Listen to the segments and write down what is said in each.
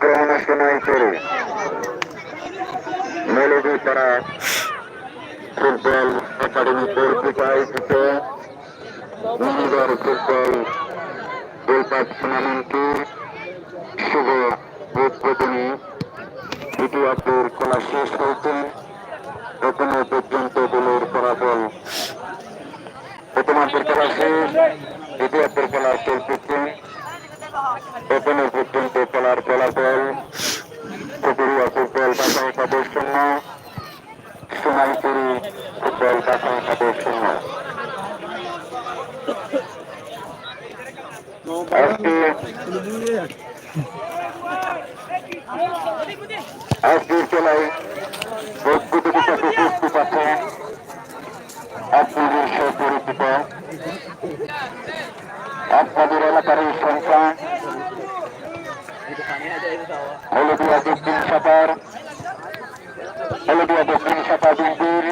আক্রমণের সময় করে মেলেদি তারা ফুটবল একাডেমি কর্তৃক আয়োজিত মহিলার ফুটবল গোলপাত টুর্নামেন্টের শুভ উদ্বোধনী দ্বিতীয়ার্ধের খেলা শেষ হয়েছে এখনও পর্যন্ত গোলের ফলাফল প্রথমার্ধের খেলা শেষ দ্বিতীয়ার্ধের খেলা চলতেছে এখনও পর্যন্ত খেলার ফলাফল চতুরিয়া ফুটবল বাছাই কাপড় শূন্য সোনাইপুরি ফুটবল বাছাই কাপড় শূন্য আজকে আজকের খেলায় উপস্থিত আছেন আপনাদের সুপরিচিত। আপনাদের সন্তান হলদিয়া দক্ষিণ সাঁতার হলদিয়া দক্ষিণ সাঁতার বিন্দুর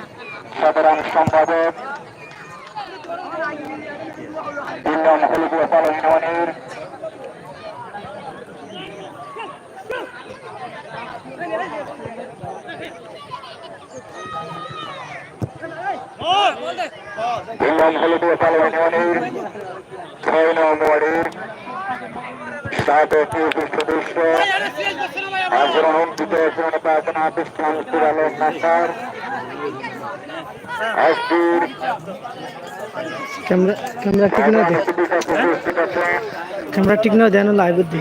সাধারণ সম্পাদক। তিন নং হলদিয়া পালন ইউনিয়নের। তিন নং হলদিয়া পালন ছয় নং ওয়ার্ডের। অতিরিক্ত সদস্য আগ্রহণ আজকের ক্যামেরা ঠিক না দেন লাইভ দি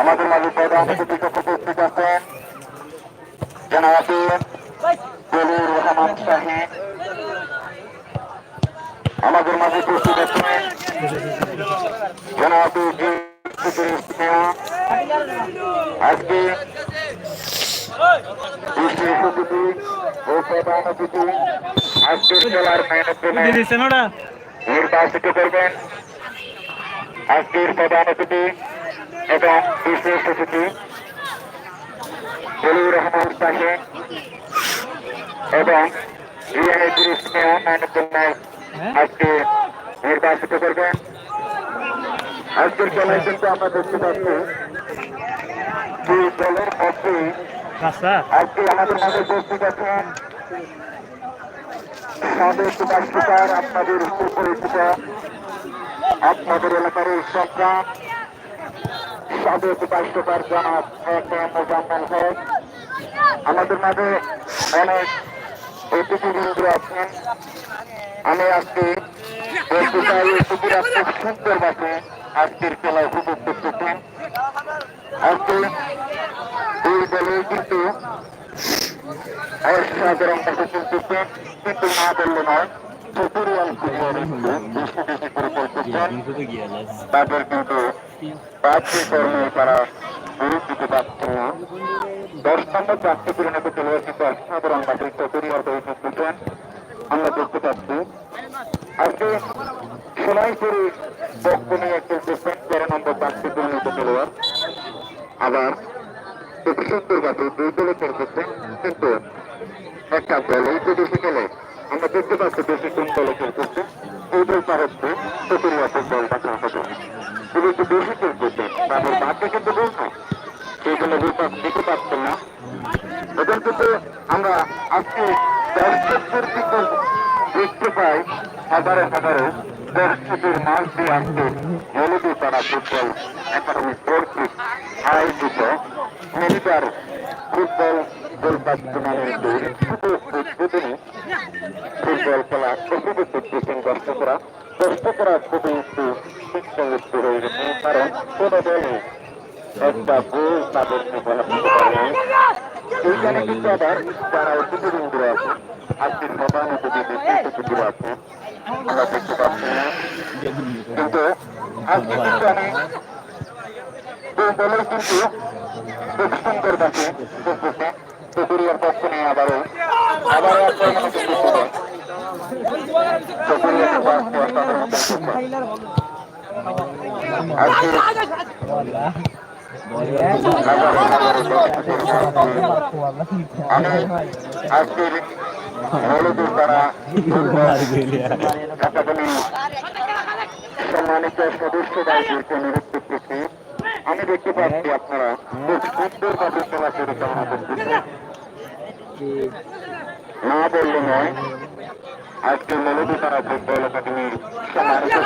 আমাদের মাঝে প্রধান অতিথি উপস্থিত আছেন আমাদের মাঝে উপস্থিত আছেন জানাতে জি আজকে বিশেষ অতিথি ও প্রধান অতিথি আজকের খেলার ম্যানেজমেন্ট নির্বাচিত করবেন আজকের প্রধান অতিথি এবং বিশেষ অতিথি জলিউর রহমান সাহেব এবং জিএনএ দৃষ্টিয়া ম্যানেজমেন্ট আজকে নির্বাচিত করবেন কিন্তু আমরা দেখতে পাচ্ছি দুই দলের মধ্যে আজকে আমাদের মাঝে উপস্থিত আছেন সাবেক রাষ্ট্রকার আপনাদের সুপরিচিত আপনাদের এলাকার সন্তান সাবেক রাষ্ট্রকার জনাব মোজাম্মেল হক আমাদের মাঝে অনেক অতিথিবৃন্দ আছেন। আমি আজকে বলতে চাই সুন্দর ভাবে আজকের খেলায় উপভোগ করতেছেন আজকে দুই দলে কিন্তু অসাধারণ ভাবে চলতেছে কিন্তু না বললে নয় টিউটোরিয়াল ফুটবল বেশি বেশি করে চলতেছেন তাদের কিন্তু তারা ভাবে টিউটোরিয়াল হয়ে আমরা দেখতে পাচ্ছি। আজকে সোনাইপুরি নিয়ে চলতেছেন তেরো নম্বর চারটি পরিণত খেলোয়াড় আবার খুব সুন্দরভাবে দুই দলে খেলতেছেন কিন্তু একটা দলে যে বেশি খেলে আমরা দেখতে পাচ্ছি বেশি কোন দলে খেলতেছে এই দলটা হচ্ছে ফুটবল বাঁচা হবে তিনি একটু বেশি খেলতেছে তাদের বাদে কিন্তু বলছে সেই জন্য বিপাক দিতে পারছেন না। এখন কিন্তু আমরা আজকে দর্শকদের কিন্তু দেখতে পাই হাজারে হাজারে দর্শকের মাস দিয়ে আসছে হলুদি তারা ফুটবল একাডেমি কর্তৃক আয়োজিত মিলিটার ফুটবল টুর্নামেন্টের শুভ উদ্বোধনী ফুটবল খেলা উপভোগ করতেছেন দর্শকরা দর্শকরা খুবই একটু শিক্ষামুক্ত হয়ে গেছে, কারণ কোন দলে একটা গোল তাদেরকে বলা হতে পারে এইখানে কিন্তু আবার যারা অতিথিবৃন্দরা আছে আজকের সভাপতি বিশিষ্ট আছে আমরা দেখতে পাচ্ছি কিন্তু আজকে কিন্তু আমি দুই দলের কিন্তু খুব সুন্দর কাছে করতেছে চতুরিয়ার পক্ষ নিয়ে আবারও আবারও আজকের হলুদের একাডেমি সম্মানিত সদস্যদেরকে অনুরোধ করতেছি আমি দেখতে পাচ্ছি আপনারা খুব সুন্দরভাবে খেলা পরিচালনা করতেছে না বললে নয়, আজকে মেলোডি তারা ফুটবল একাডেমির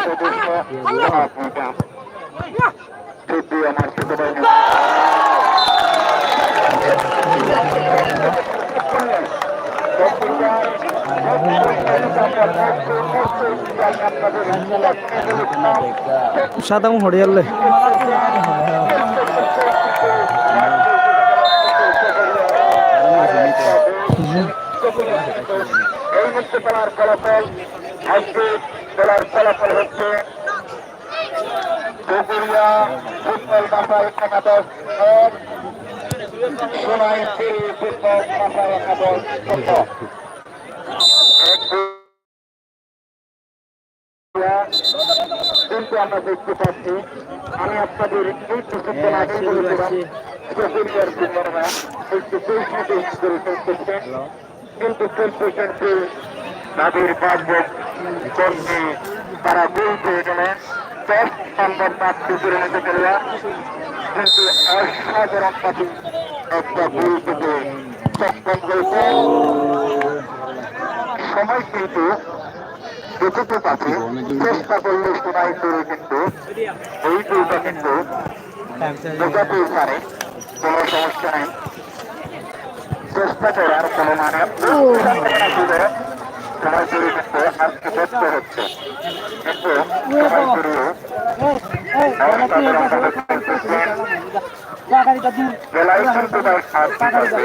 সদস্য আমার ছোট ভাই সাদা হরিয়ালে। এই মুহূর্তে খেলার ফলাফল আজকে খেলার ফলাফল হচ্ছে কিন্তু আমরা দেখতে পাচ্ছি আমি আপনাদের এই কিছুক্ষণ আগে বলেছিলাম করে ফেলতেছেন কিন্তু যে তাদের তারা গোল পেয়ে গেলে দশ নম্বর প্রাপ্তি করে নিতে পারলাম কিন্তু অসাধারণ পাতি একটা গোল পেতে সক্ষম হয়েছে সময় কিন্তু দেখতে পাচ্ছি। চেষ্টা করলে সময় করে কিন্তু গোলটা কিন্তু বোঝাতেই পারে কোনো সমস্যা নেই। চেষ্টা করার কোনো মানে সময় করে কিন্তু আজকে ব্যস্ত হচ্ছে। কিন্তু সময় করেও বেলায় কিন্তু তার সাহায্য করবে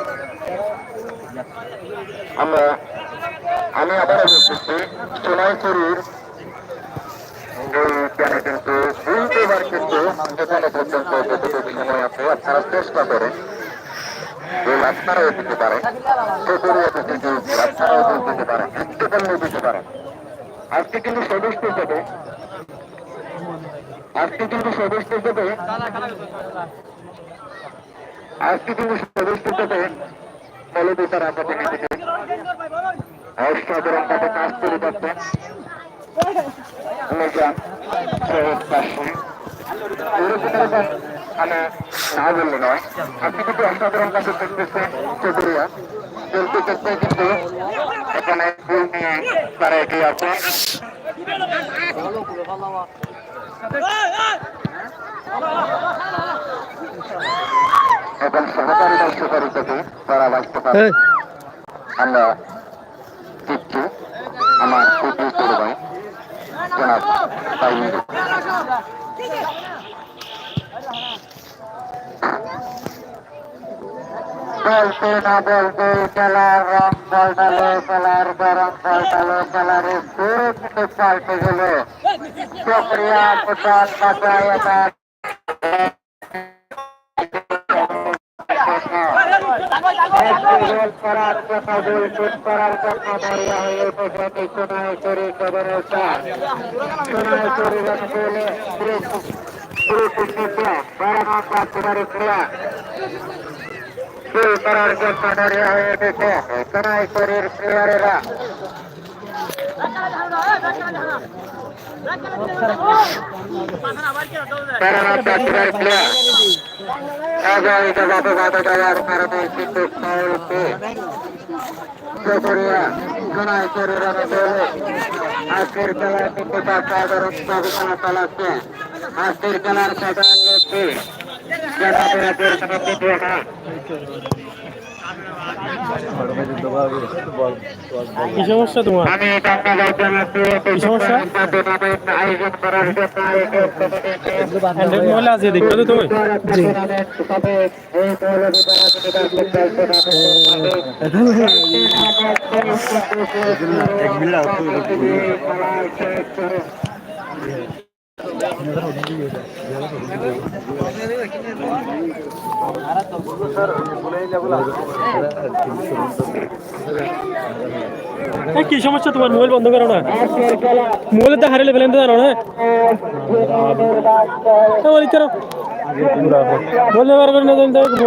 আমরা, আমি আবারও বলতেছি সোনাইপুরের এইখানে কিন্তু দুইবার কিন্তু এখানে পর্যন্ত যতটুকু সময় আজকে কিন্তু সদস্য হিসেবে, আজকে কিন্তু সদস্য হিসেবে, আজকে কিন্তু সদস্য হিসেবে কলেজে তারা থেকে। অসাধারণ ভাবে কাজ করে এরকম মানে না বললে নয়। আপনি কিন্তু এগিয়ে আছে। এবং সহকারী দল সুপারি থেকে তারা বাঁচতে পারে। আমরা দিচ্ছি আমার খুবই ছোট ভাই জনাব তাইমির বলতে না বলতে খেলার রং পাল্টালো খেলার গরম পাল্টালো খেলার থেকে পাল্টে গেল। চক্রিয়া ফুটবল বাজায় করার জন্য গোল শুট করার জন্য মরিয়া হয়ে উঠেছে সোনায় চুরি কবরে সোনায় চুরি গোলে গ্রুপ নিচে বারামা পাঁচবারে খেলা গোল করার জন্য মরিয়া হয়ে উঠেছে, সোনায় চুরির প্লেয়ারেরা আজকের খেলায় কিন্তু তার সাধারণ গবেষণা চালাচ্ছে আজকের খেলার সাধারণ লোকটি জনগণের কোনো দ্বিতীয় না কি সমস্যা তোমার? আমি কি সমস্যা? মোবাইল আছে দেখবে তো তুমি? জি। কি সমস্যা? তোমার মোবাইল বন্ধ করো না। মোবাইল তো হারিয়ে ফেলেন তো জানো না হ্যাঁ, বলি মোবাইল ব্যবহার করে না নির্বাচন